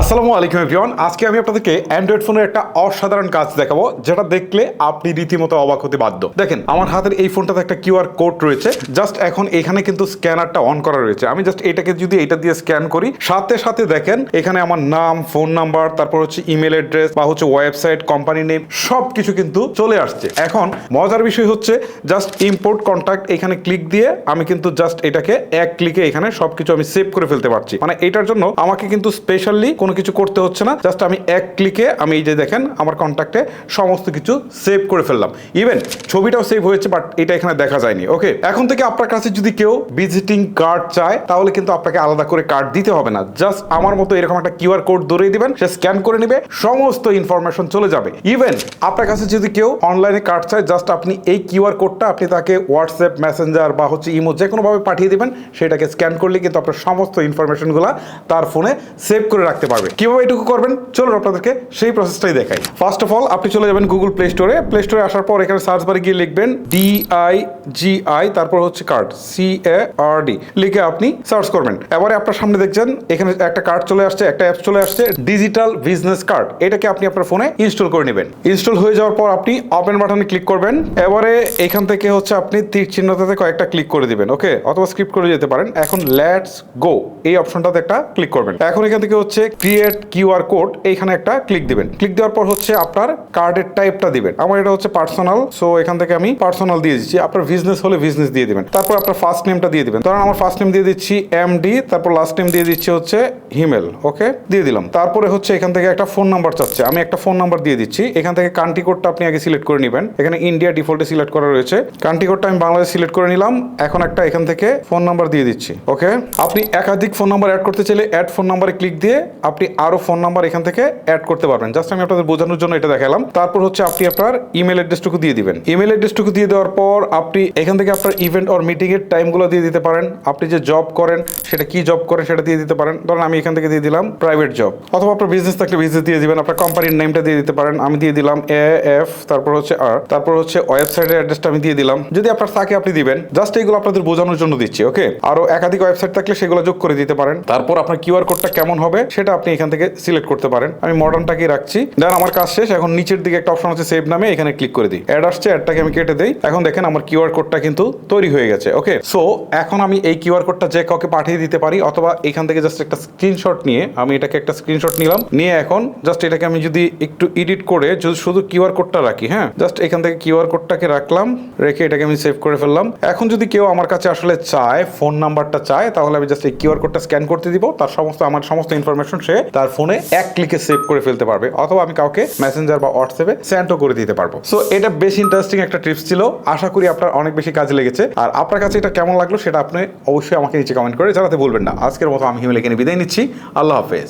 আসসালামু আলাইকুম এভরিওয়ান। আজকে আমি আপনাদেরকে অ্যান্ড্রয়েড ফোনের একটা অসাধারণ কাজ দেখাবো, যেটা দেখলে আপনি রীতিমতো অবাক হতে বাধ্য। দেখেন, আমার হাতের এই ফোনটাতে একটা কিউআর কোড রয়েছে। জাস্ট এখন এখানে কিন্তু স্ক্যানারটা অন করা রয়েছে। আমি জাস্ট এটাকে যদি এটা দিয়ে স্ক্যান করি, সাথে সাথে দেখেন, এখানে আমার নাম, ফোন নাম্বার, তারপর হচ্ছে ইমেল অ্যাড্রেস বা হচ্ছে ওয়েবসাইট, কোম্পানি নেম সব কিছু কিন্তু চলে আসছে। এখন মজার বিষয় হচ্ছে, জাস্ট ইম্পোর্ট কন্ট্যাক্ট এখানে ক্লিক দিয়ে আমি কিন্তু জাস্ট এটাকে এক ক্লিকে এখানে সব কিছু আমি সেভ করে ফেলতে পারছি। মানে এটার জন্য আমাকে কিন্তু স্পেশালি কোনো কিছু করতে হচ্ছে না। জাস্ট আমি এক ক্লিকে আমি এই যে দেখেন, আমার কন্ট্যাক্টে সমস্ত কিছু সেভ করে ফেললাম। ইভেন ছবিটাও সেভ হয়েছে বাট এটা এখানে দেখা যায়নি। ওকে এখন থেকে আপনার কাছে যদি কেউ ভিজিটিং কার্ড চায়, তাহলে কিন্তু আপনাকে আলাদা করে কার্ড দিতে হবে না। জাস্ট আমার মতো এরকম একটা কিউআর কোড ধরিয়ে দিবেন, সে স্ক্যান করে নেবে, সমস্ত ইনফরমেশন চলে যাবে। ইভেন আপনার কাছে যদি কেউ অনলাইনে কার্ড চায় জাস্ট আপনি এই কিউআর কোডটা আপনি তাকে হোয়াটসঅ্যাপ মেসেঞ্জার বা হচ্ছে ইমো যে কোনোভাবে পাঠিয়ে দেবেন, সেটাকে স্ক্যান করলে কিন্তু আপনার সমস্ত ইনফরমেশনগুলো তার ফোনে সেভ করে রাখতে পারবে। কীভাবে এটুকু করবেন? চলুন আপনাদেরকে সেই প্রসেসটাই দেখাই। ফার্স্ট অফ অল আপনি চলে যাবেন গুগল প্লে স্টোরে প্লে স্টোরে আসার পর এখানে সার্চ বারে গিয়ে লিখবেন ডি আই জি আই তারপর হচ্ছে card C A R D লিখে আপনি সার্চ করবেন। এবারে আপনার সামনে দেখছেন, এখানে একটা কার্ড চলে আসছে, একটা অ্যাপ চলে আসছে ডিজিটাল বিজনেস কার্ড এটাকে আপনি আপনার ফোনে ইনস্টল করে নেবেন। ইনস্টল হয়ে যাওয়ার পর আপনি ওপেন বাটনে ক্লিক করবেন। এবারে এখান থেকে হচ্ছে আপনি তীর চিহ্নটাতে কয়েকটা ক্লিক করে দিবেন ওকে অথবা স্কিপ করে যেতে পারেন। এখন লেটস গো এই অপশনটাতে একটা ক্লিক করবেন। এখন এখান থেকে হচ্ছে ক্রিয়েট কিউআর কোড এইখানে একটা ক্লিক দিবেন। ক্লিক দেওয়ার পর হচ্ছে আপনার কার্ডের টাইপটা দিবেন। আমার এটা হচ্ছে পার্সোনাল সো এখান থেকে আমি পার্সোনাল দিয়ে দিচ্ছি। আপনার বিজনেস হলে বিজনেস দিয়ে দিবেন। তারপর আপনার ফার্স্ট নেমটা দিয়ে দিবেন। ধরেন আমার ফার্স্ট নেম দিয়ে দিচ্ছি এম ডি তারপর লাস্ট নেম দিয়ে দিচ্ছি হচ্ছে হিমেল ওকে দিয়ে দিলাম। তারপরে হচ্ছে এখান থেকে একটা ফোন নাম্বার চাচ্ছে। আমি একটা ফোন নাম্বার দিয়ে দিচ্ছি। এখান থেকে কান্ট্রি কোডটা আপনি আগে সিলেক্ট করে নেবেন। এখানে ইন্ডিয়া ডিফল্টে সিলেক্ট করা রয়েছে। কান্ট্রি কোডটা আমি বাংলাদেশ সিলেক্ট করে নিলাম। এখন একটা এখান থেকে ফোন নাম্বার দিয়ে দিচ্ছি ওকে আপনি একাধিক ফোন নাম্বার অ্যাড করতে চাইলে অ্যাড ফোন নাম্বারে ক্লিক দিয়ে আপনি আরও ফোন নাম্বার এখান থেকে অ্যাড করতে পারবেন। জাস্ট আমি আপনাদের বোঝানোর জন্য এটা দেখালাম। তারপর হচ্ছে আপনি আপনার ইমেল অ্যাড্রেসটুকু দিয়ে দিবেন। ইমেল অ্যাড্রেসটুকু দিয়ে দেওয়ার পর আপনি এখান থেকে আপনার ইভেন্ট অর মিটিং এর টাইমগুলো দিয়ে দিতে পারেন। আপনি যে জব করেন, সেটা কি জব করেন সেটা দিয়ে দিতে পারেন। ধরুন আমি এখান থেকে দিয়ে দিলাম প্রাইভেট জব অথবা আপনার বিজনেস থাকলে বিজনেস দিয়ে দিবেন। আপনার কোম্পানির নেমটা দিয়ে দিতে পারেন। আমি দিয়ে দিলাম এ এফ তারপর হচ্ছে আর তারপর হচ্ছে ওয়েবসাইটের অ্যাড্রেসটা আমি দিয়ে দিলাম। যদি আপনার থাকে, আপনি দিবেন। জাস্ট এইগুলো আপনাদের বোঝানোর জন্য দিচ্ছি ওকে আরও একাধিক ওয়েবসাইট থাকলে সেগুলো যোগ করে দিতে পারেন। তারপর আপনার কিউআর কোডটা কেমন হবে, সেটা আপনি এখান থেকে সিলেক্ট করতে পারেন। আমি মডার্নটাকে রাখছি। দেন আমার কাজ শেষ। এখন নিচের দিকে একটা অপশন আছে সেভ নামে, এখানে ক্লিক করে দিই। অ্যাড আসছে অ্যাডটাকে আমি কেটে দিই। এখন দেখেন আমার কিউআর কোডটা কিন্তু তৈরি হয়ে গেছে ওকে সো এখন আমি এই কিউআর কোডটা যে কাউকে পাঠিয়ে দিতে পারি, অথবা এখান থেকে জাস্ট একটা স্ক্রিনশট নিয়ে, আমি এটাকে একটা স্ক্রিনশট নিলাম। নিয়ে এখন জাস্ট এটাকে আমি যদি একটু এডিট করে, যদি শুধু কিউআর কোডটা রাখি হ্যাঁ? জাস্ট এখান থেকে কিউআর কোডটাকে রাখলাম, রেখে এটাকে আমি সেভ করে ফেললাম। এখন যদি কেউ আমার কাছে আসলে চায় ফোন নাম্বারটা চায়, তাহলে আমি জাস্ট এই কিউআর কোডটা স্ক্যান করতে দিব। তার সমস্ত, আমার সমস্ত ইনফরমেশন সে তার ফোনে এক ক্লিকে সেভ করে ফেলতে পারবে অথবা আমি কাউকে মেসেঞ্জার বা হোয়াটসঅ্যাপে সেন্ডও করে দিতে পারব। সো এটা বেশ ইন্টারেস্টিং একটা টিপস ছিল। আশা করি আপনার অনেক বেশি কাজে লেগেছে। আর আপনার কাছে এটা কেমন লাগল সেটা আপনি অবশ্যই আমাকে নিচে কমেন্ট করে জানাতে বলবেন না। আজকের মতো আমি হিমেল এখানে বিদায় নিচ্ছি। আল্লাহ হাফেজ।